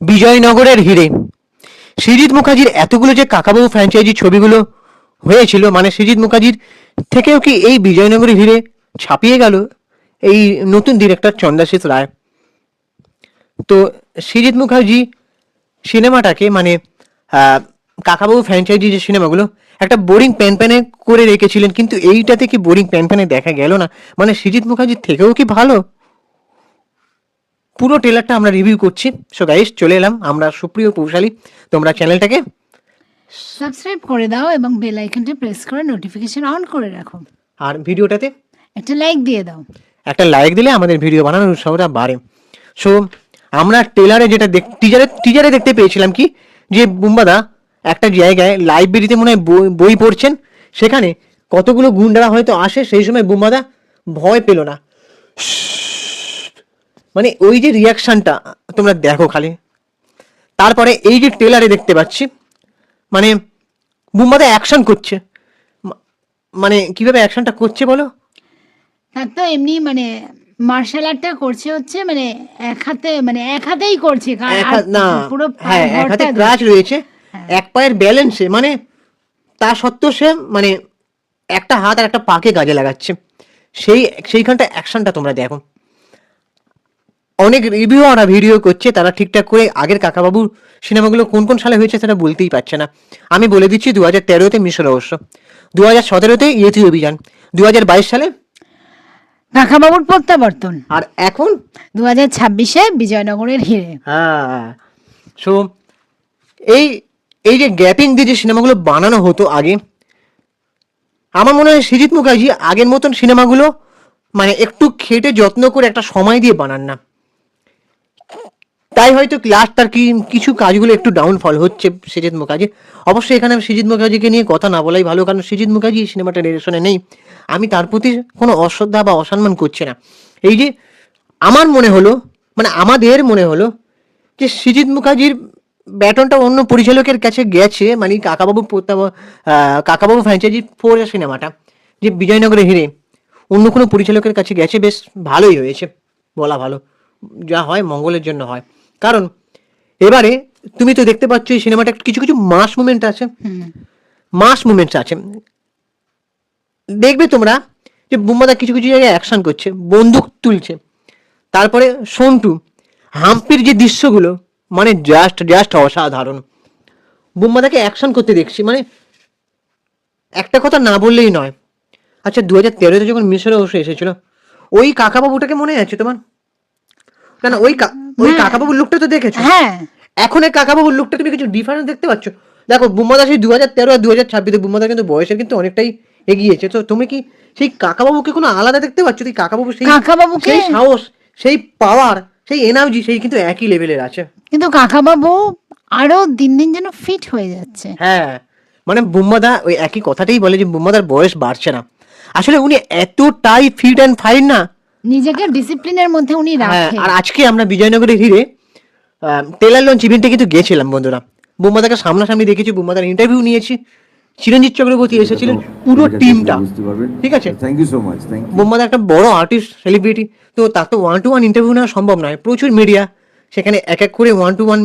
বিজয়নগরের হিরে সৃজিত মুখার্জির এতগুলো যে কাকাবাবু ফ্র্যাঞ্চাইজি ছবিগুলো হয়েছিল মানে সৃজিত মুখার্জির থেকেও কি এই বিজয়নগরের হিরে ছাপিয়ে গেল এই নতুন ডিরেক্টর চন্দাশিস রায়? তো সৃজিত মুখার্জি সিনেমাটাকে মানে কাকাবাবু ফ্র্যাঞ্চাইজি যে সিনেমাগুলো, একটা বোরিং প্যান প্যানে করে রেখেছিলেন, কিন্তু এইটাতে কি বোরিং প্যান প্যানে দেখা গেল না? মানে সৃজিত মুখার্জির থেকেও কি ভালো? পুরো ট্রেলারটা আমরা রিভিউ করছি। সো গাইস চলে এলাম আমরা সুপ্রিয় কৌশালী তোমরা চ্যানেলটাকে সাবস্ক্রাইব করে দাও এবং বেল আইকনটা প্রেস করে নোটিফিকেশন অন করে রাখো। আর ভিডিওটাতে একটা লাইক দিয়ে দাও। একটা লাইক দিলে আমাদের ভিডিও বানানোর উৎসাহটা বাড়ে। সো আমরা ট্রেলারে যেটা দেখ টিজারে টিজারে দেখতে পেয়েছিলাম কি? যে বুম্বাদা একটা জায়গায় লাইব্রেরিতে মনে হয় বই- বই পড়ছেন। সেখানে কতগুলো গুন্ডারা হয়তো আসে সেই সময় বুম্বাদা ভয় পেল না। মানে ওই যে রিয়াকশনটা তোমরা দেখো খালি। তারপরে এই যে ট্রেলারে দেখতে পাচ্ছি মানে বুম্বাদা অ্যাকশন করছে। মানে কীভাবে অ্যাকশনটা করছে বলো? তার তো এমনি মানে মার্শাল আর্টটা করছে হচ্ছে মানে এক হাতে মানে এক হাতেই করছে না পুরো হ্যাঁ এক হাতে ক্রাচ রয়েছে। এক পায়ের ব্যালেন্সে মানে তা সত্ত্বেও সে মানে একটা হাত আর একটা পাকে কাজে লাগাচ্ছে। সেই সেইখানটা অ্যাকশনটা তোমরা দেখো। অনেক রিভিউ আর ভিডিও করছে তারা ঠিকঠাক করে আগের কাকাবাবুর সিনেমাগুলো কোন কোন সালে হয়েছে সেটা বলতেই পারছে না। আমি বলে দিচ্ছি দু হাজার তেরোতে মিশর অবশ্য। দু হাজার সতেরোতে ইয়েতি অভিযান। দু হাজার বাইশ সালে? কাকাবাবুর প্রত্যাবর্তন। আর এখন? দু হাজার ছাব্বিশে বিজয়নগরের হিরে। হ্যাঁ। সো এই এই যে গ্যাপিং দিয়ে যে সিনেমাগুলো বানানো হতো আগে আমার মনে হয় সৃজিত মুখার্জি আগের মতন সিনেমাগুলো মানে একটু খেটে যত্ন করে একটা সময় দিয়ে বানান না। তাই হয়তো লাস্ট তার কি, কিছু কাজগুলো একটু ডাউনফল হচ্ছে সৃজিত মুখার্জি অবশ্যই এখানে আমি সৃজিত মুখার্জিকে নিয়ে কথা না বলাই ভালো, কারণ সৃজিত মুখার্জি সিনেমাটা ডিরেকশনে নেই। আমি তার প্রতি কোনো অশ্রদ্ধা বা অসম্মান করছি না। এই যে আমার মনে হলো মানে আমাদের মনে হলো, যে সৃজিত মুখার্জির ব্যাটনটা অন্য পরিচালকের কাছে গেছে মানে কাকাবাবু প্রত্যাব- কাকাবাবু ফ্র্যাঞ্চাইজি ফোর সিনেমাটা যে বিজয়নগরে হিরে অন্য কোনো পরিচালকের কাছে গেছে, বেশ ভালোই হয়েছে, বলা ভালো। যা হয় মঙ্গলের জন্য হয়। কারণ এবারে তুমি তো দেখতে পাচ্ছ এই সিনেমাটা কিছু কিছু মাস মুমেন্ট আছে। মাস মুমেন্টস আছে। দেখবে তোমরা যে বুম্বাদা কিছু কিছু জায়গায় অ্যাকশন করছে বন্দুক তুলছে। তারপরে সন্টু হাম্পির যে দৃশ্যগুলো মানে জাস্ট জাস্ট অসাধারণ। বুম্বাদাকে অ্যাকশন করতে দেখছি মানে একটা কথা না বললেই নয়। আচ্ছা দু হাজার তেরোতে যখন মিশরে অবশ্য এসেছিল ওই কাকাবাবুটাকে মনে আছে তোমার? না না ওই কা- ওই। কাকাবাবুর লুকটা তো দেখেছ? হ্যাঁ। এখন এই কাকাবাবুর লুকটা তুমি কিছু ডিফারেন্স দেখতে পাচ্ছ? দেখো বুম্মাদা সেই দু হাজার তেরো আর দু হাজার ছাব্বিশে বুম্মাদা কিন্তু বয়সের কিন্তু অনেকটাই এগিয়েছে। তো তুমি কি সেই কাকাবাবুকে কোনো আলাদা দেখতে পাচ্ছ? তুই কাকাবাবু সেই কাকাবাবুকে- সেই সাহস সেই পাওয়ার সেই এনার্জি সেই কিন্তু একই লেভেলের আছে। কিন্তু কাকাবাবু আরও দিন দিন যেন ফিট হয়ে যাচ্ছে। হ্যাঁ। মানে বুম্মাদা ওই একই কথাটাই বলে যে বুম্মাদার বয়স বাড়ছে না। আসলে উনি এতটাই ফিট অ্যান্ড ফাইন না নিজেকে ডিসিপ্লিনের মধ্যে উনি হ্যাঁ রাখে। আর আজকে আমরা বিজয়নগরের হিরে টেলার লঞ্চ ইভেন্টে কিন্তু গেছিলাম বন্ধুরা। বুম্মাদাকে সামনাসামনি দেখেছি বুম্মাদার ইন্টারভিউ নিয়েছি। চিরঞ্জিত চক্রবর্তী এসেছিলেন পুরো টিমটা ঠিক আছে? Thank you so much thank you বোম্বাদা একটা বড় আর্টিস্ট সেলিব্রিটি তো তার তো ওয়ান টু ওয়ান ইন্টারভিউ নেওয়া সম্ভব নয়। প্রচুর মিডিয়া সেখানে এক এক করে ওয়ান টু ওয়ান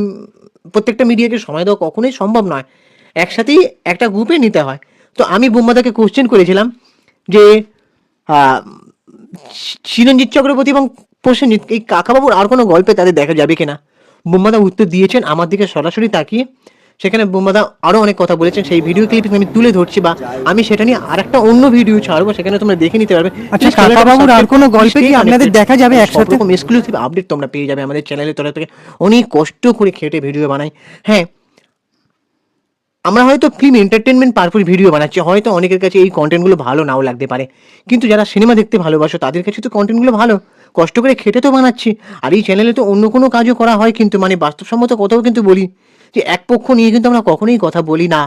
প্রত্যেকটা মিডিয়াকে সময় দেওয়া কখনোই সম্ভব নয়। একসাথেই একটা গ্রুপে নিতে হয়। তো আমি বোম্বাদাকে কোশ্চেন করেছিলাম যে আহ, চিরঞ্জিত চক্রবর্তী এবং প্রসেনজিৎ এই কাকাবাবুর আর কোনো গল্পে তাদের দেখা যাবে কিনা? বোম্বাদা উত্তর দিয়েছেন আমার দিকে সরাসরি তাকিয়ে। সেখানে বোম্বাদা আরও অনেক কথা বলেছেন সেই ভিডিও ক্লিপ আমি তুলে ধরছি বা আমি সেটা নিয়ে আর একটা অন্য ভিডিও ছাড়বো সেখানে তোমরা দেখে নিতে পারবে। আচ্ছা, কাকাবাবুর আর কোনো গল্পে কি আপনাদের দেখা যাবে একসাথে? এরকম এক্সক্লুসিভ আপডেট তোমরা পেয়ে যাবে আমাদের চ্যানেলের তরফ থেকে। অনেক কষ্ট করে খেটে ভিডিও বানাই। হ্যাঁ আমরা হয়তো ফিল্ম এন্টারটেনমেন্ট পারপোজ ভিডিও বানাচ্ছি হয়তো অনেকের কাছে এই কন্টেন্টগুলো ভালো নাও লাগতে পারে। কিন্তু যারা সিনেমা দেখতে ভালোবাসো তাদের কাছে তো কন্টেন্টগুলো ভালো। কষ্ট করে খেটে তো বানাচ্ছি। আর এই চ্যানেলে তো অন্য কোনো কাজও করা হয় কিন্তু মানে বাস্তবসম্মত কথাও কিন্তু বলি যে এক পক্ষ নিয়ে কিন্তু আমরা কখনোই কথা বলি না।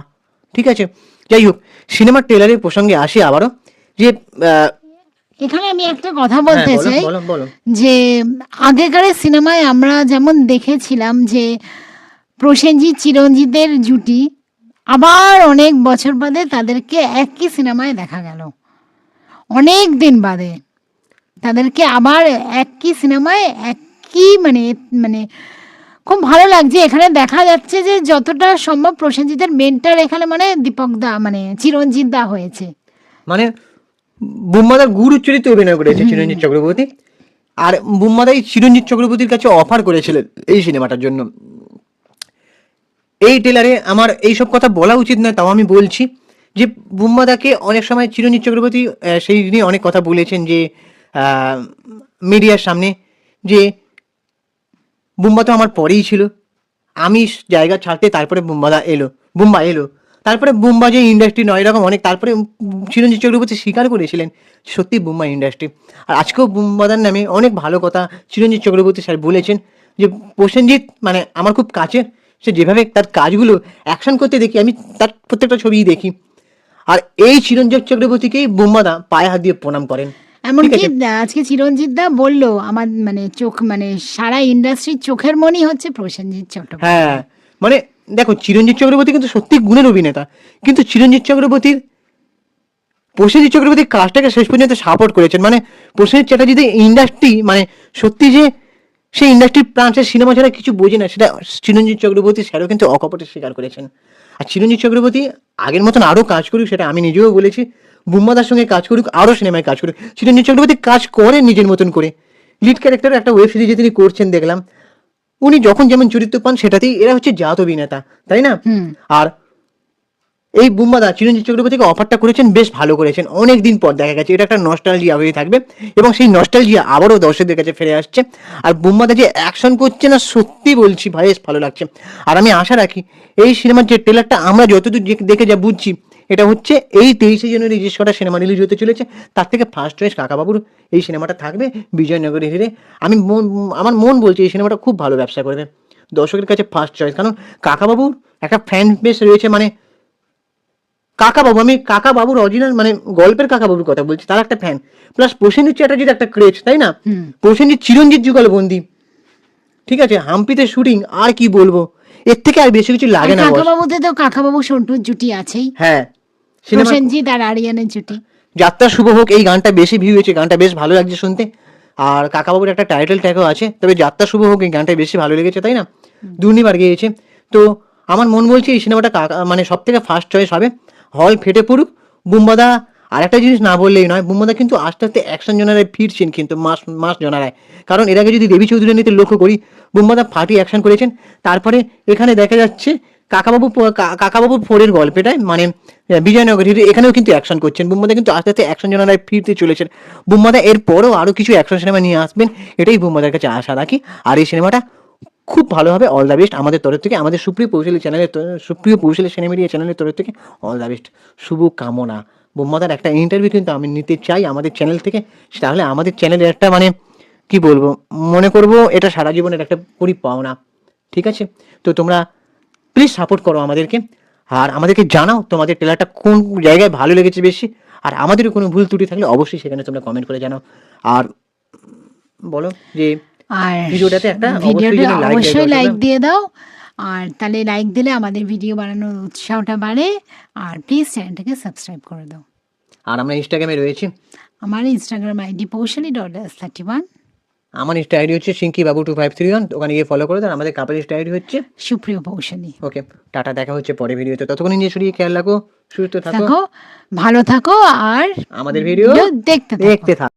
ঠিক আছে? যাই হোক সিনেমার ট্রেলারের প্রসঙ্গে আসি আবারও যে এখানে আমি একটা কথা বলতে হ্যাঁ, চাই। যে আগেকারের সিনেমায় আমরা যেমন দেখেছিলাম যে প্রসেনজিৎ চিরঞ্জিতের জুটি আবার অনেক বছর বাদে তাদেরকে একই সিনেমায় দেখা গেল। অনেক দিন বাদে তাদেরকে আবার একই সিনেমায় একই মানে মানে খুব ভালো লাগছে। এখানে দেখা যাচ্ছে যে যতটা সম্ভব প্রসেনজিতের মেন্টার এখানে মানে দীপক দা মানে চিরঞ্জিত দা হয়েছে। মানে বুম্মাদার গুরু চরিত্রে অভিনয় করেছে চিরঞ্জিত চক্রবর্তী। আর বুম্মাদাই চিরঞ্জিত চক্রবর্তীর কাছে অফার করেছিলেন এই সিনেমাটার জন্য। এই টেলারে আমার এইসব কথা বলা উচিত নয়, তাও আমি বলছি যে বুম্মাদাকে অনেক সময় চিরঞ্জিত চক্রবর্তী সেই নিয়ে অনেক কথা বলেছেন যে মিডিয়ার সামনে যে বুম্বা তো আমার পরেই ছিল। আমি জায়গা ছাড়তে তারপরে বুম্বাদা এলো, বুম্বা এলো। তারপরে বুম্বা যে ইন্ডাস্ট্রি নয়, এরকম অনেক, তারপরে চিরঞ্জিত চক্রবর্তী স্বীকার করেছিলেন, সত্যি বুম্বা ইন্ডাস্ট্রি আর আজকেও বুম্বাদার নামে অনেক ভালো কথা চিরঞ্জিত চক্রবর্তী স্যার বলেছেন যে প্রসেনজিৎ মানে আমার খুব কাছে সে যেভাবে তার কাজগুলো অ্যাকশন করতে দেখি আমি তার প্রত্যেকটা ছবিই দেখি। আর এই চিরঞ্জিত চক্রবর্তীকেই বুম্বাদা পায়ে হাত দিয়ে প্রণাম করেন। এমনকি আজকে চিরঞ্জিত দা বলল আমার মানে চোখ মানে সারা ইন্ডাস্ট্রির চোখের মনি হচ্ছে প্রসেনজিৎ চট্টোপাধ্যায় হ্যাঁ মানে দেখো চিরঞ্জিত চক্রবর্তী কিন্তু সত্যি গুণের অভিনেতা। কিন্তু চিরঞ্জিত চক্রবর্তীর প্রসেনজিৎ চক্রবর্তীর কাজটাকে শেষ পর্যন্ত সাপোর্ট করেছেন। মানে প্রসেনজিৎ চ্যাটার্জি ইন্ডাস্ট্রি মানে সত্যি যে সেই ইন্ডাস্ট্রির প্রাণ সে সিনেমা ছাড়া কিছু বোঝে না। সেটা চিরঞ্জিত চক্রবর্তী স্যারও কিন্তু অকপটে স্বীকার করেছেন। আর চিরঞ্জিত চক্রবর্তী আগের মতন আরও কাজ করুক সেটা আমি নিজেও বলেছি। বুম্মাদার সঙ্গে কাজ করুক আরও সিনেমায় কাজ করুক। চিরঞ্জিত চক্রবর্তী কাজ করে নিজের মতন করে। লিড ক্যারেক্টার একটা ওয়েব সিরিজে তিনি করছেন দেখলাম। উনি যখন যেমন চরিত্র পান সেটাতেই এরা হচ্ছে জাত অভিনেতা তাই না? আর এই বুম্বাদা চিরঞ্জিত চক্রবর্তীকে অফারটা করেছেন, বেশ ভালো করেছেন। অনেক দিন পর দেখা গেছে, এটা একটা নস্টালজিয়া হয়ে থাকবে এবং সেই নস্টালজিয়া আবারও দর্শকদের কাছে ফিরে আসছে। আর বুম্বাদা যে অ্যাকশন করছে না, সত্যি বলছি ভাই, বেশ ভালো লাগছে। আর আমি আশা রাখি, এই সিনেমার যে ট্রেলারটা আমরা যতদূর দেখে যা বুঝছি, এটা হচ্ছে এই তেইশে জানুয়ারি যে কটা সিনেমা রিলিজ হতে চলেছে, তার থেকে ফার্স্ট চয়েস কাকাবাবুর এই সিনেমাটা থাকবে বিজয়নগরের হিরে আমি আমার মন বলছে এই সিনেমাটা খুব ভালো ব্যবসা করবে। দর্শকের কাছে ফার্স্ট চয়েস কারণ কাকাবাবুর একটা ফ্যান বেস রয়েছে মানে কাকাবাবু আমি কাকাবাবুর অরিজিনাল মানে গল্পের কাকাবাবুর কথা বলছি তার একটা ফ্যান প্লাস প্রসেনজিৎ চ্যাটার্জির একটা ক্রেজ তাই না? প্রসেনজিৎ চিরঞ্জিত যুগল বন্দি। ঠিক আছে হাম্পিতে শুটিং আর কি বলব? এর থেকে আর বেশি কিছু লাগে না কাকাবাবুতে তো কাকাবাবু সন্টুর জুটি আছেই। হ্যাঁ প্রসেনজিৎ আর আরিয়ানের জুটি। যাত্রা শুভ হোক এই গানটা বেশি ভিউ হয়েছে গানটা বেশ ভালো লাগছে শুনতে। আর কাকাবাবুর একটা টাইটেল ট্যাগও আছে তবে যাত্রা শুভ হোক এই গানটা বেশি ভালো লেগেছে তাই না? দুর্নিবার গিয়েছে। তো আমার মন বলছে এই সিনেমাটা কাকা মানে সব থেকে ফার্স্ট চয়েস হবে। হল ফেটে পড়ুক। বুম্বাদা আর একটা জিনিস না বললেই নয় বুম্বাদা কিন্তু আস্তে আস্তে অ্যাকশন জনারায় ফিরছেন কিন্তু মাস মাস জনারায়। কারণ এর আগে যদি দেবী চৌধুরী নিতে লক্ষ্য করি বুম্বাদা ফাটি অ্যাকশন করেছেন। তারপরে এখানে দেখা যাচ্ছে কাকাবাবু প- কা- কাকাবাবু ফোরের গল্পেটায় মানে আহ, বিজয়নগর হিরো এখানেও কিন্তু অ্যাকশন করছেন। বুম্বাদা কিন্তু আস্তে আস্তে অ্যাকশন জনারায় ফিরতে চলেছেন। বুম্বাদা এরপরও আরও কিছু অ্যাকশন সিনেমা নিয়ে আসবেন এটাই বুম্বাদার কাছে আশা রাখি। আর এই সিনেমাটা খুব ভালো হবে অল দ্য বেস্ট আমাদের তরফ থেকে, আমাদের সুপ্রিয় পৌশালী চ্যানেলের সুপ্রিয় পৌশালী সিনেমা মিডিয়া চ্যানেলের তরফ থেকে অল দ্য বেস্ট শুভ কামনা বোম্মাদার একটা ইন্টারভিউ কিন্তু আমি নিতে চাই আমাদের চ্যানেল থেকে, তাহলে আমাদের চ্যানেলের একটা মানে কি বলব, মনে করব এটা সারা জীবনের একটা পরিপাওনা, ঠিক আছে? তো তোমরা প্লিজ সাপোর্ট করো আমাদেরকে, আর আমাদেরকে জানাও তোমাদের ট্রেলারটা কোন জায়গায় ভালো লেগেছে বেশি, আর আমাদেরও কোনো ভুল ত্রুটি থাকলে অবশ্যই সেখানে তোমরা কমেন্ট করে জানাও। আর বলো যে আর ভিডিওটাতে একটা অবশ্যই ভিডিওটা অবশ্যই লাইক দিয়ে দাও। আর তাহলে লাইক দিলে আমাদের ভিডিও বানানোর উৎসাহটা বাড়ে। আর প্লিজ চ্যানেলটাকে সাবস্ক্রাইব করে দাও। আর আমরা ইনস্টাগ্রামে রয়েছি। আমার Instagram ID Poushali dot thirty one আমার ইনস্টা আইডি হচ্ছে সিঙ্কি বাবু টু ফাইভ থ্রি ওয়ান ওখানে গিয়ে ফলো করে দেন আমাদের কাপের ইনস্টা আইডি হচ্ছে। সুপ্রিয় পৌশালী ওকে টাটা দেখা হচ্ছে পরে ভিডিওতে ততক্ষণ নিজে শরীর খেয়াল রাখো সুস্থ থাকো। থাকো ভালো থাকো আর আমাদের ভিডিও দেখতে দেখতে থাকো।